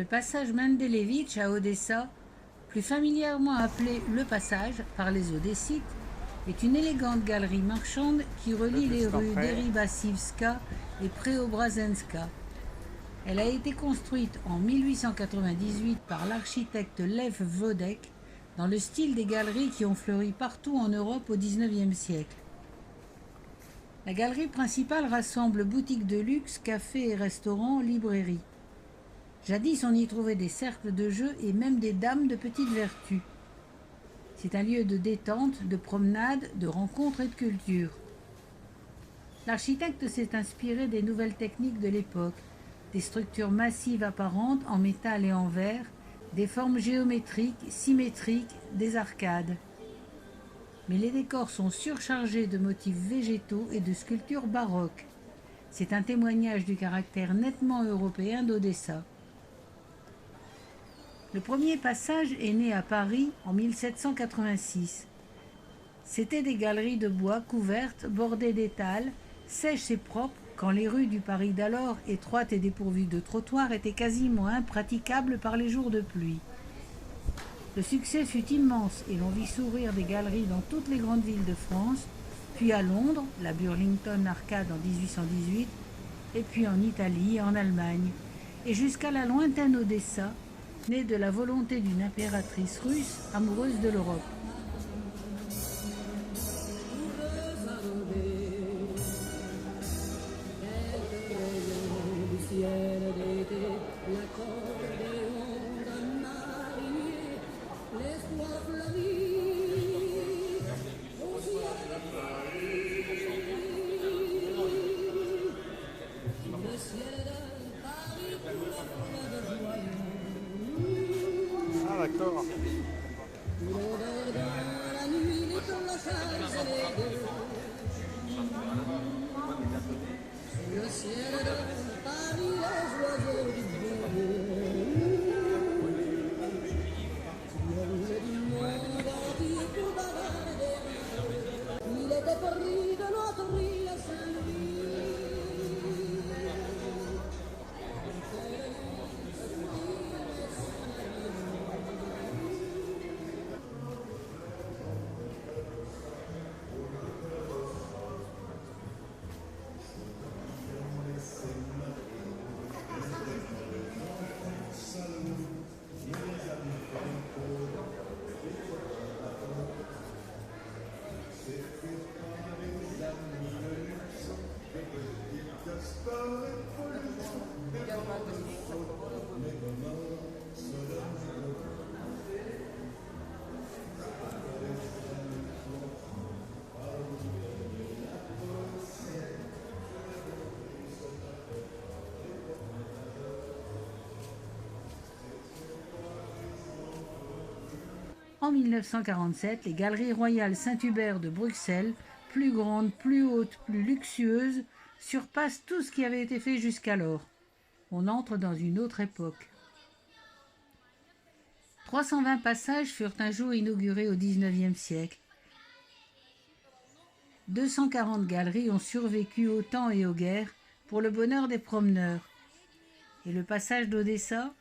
Le passage Mendelevitch à Odessa, plus familièrement appelé le passage par les Odessites, est une élégante galerie marchande qui relie les rues Deribasivska et Preobrazenska. Elle a été construite en 1898 par l'architecte Lev Vodek dans le style des galeries qui ont fleuri partout en Europe au XIXe siècle. La galerie principale rassemble boutiques de luxe, cafés et restaurants, librairies. Jadis, on y trouvait des cercles de jeux et même des dames de petite vertu. C'est un lieu de détente, de promenade, de rencontre et de culture. L'architecte s'est inspiré des nouvelles techniques de l'époque, des structures massives apparentes en métal et en verre, des formes géométriques, symétriques, des arcades. Mais les décors sont surchargés de motifs végétaux et de sculptures baroques. C'est un témoignage du caractère nettement européen d'Odessa. Le premier passage est né à Paris en 1786. C'étaient des galeries de bois couvertes, bordées d'étals, sèches et propres, quand les rues du Paris d'alors, étroites et dépourvues de trottoirs, étaient quasiment impraticables par les jours de pluie. Le succès fut immense et l'on vit s'ouvrir des galeries dans toutes les grandes villes de France, puis à Londres, la Burlington Arcade en 1818, et puis en Italie et en Allemagne, et jusqu'à la lointaine Odessa, née de la volonté d'une impératrice russe amoureuse de l'Europe. D'accord. En 1947, les Galeries Royales Saint-Hubert de Bruxelles, plus grandes, plus hautes, plus luxueuses, surpassent tout ce qui avait été fait jusqu'alors. On entre dans une autre époque. 320 passages furent un jour inaugurés au XIXe siècle. 240 galeries ont survécu au temps et aux guerres pour le bonheur des promeneurs. Et le passage d'Odessa?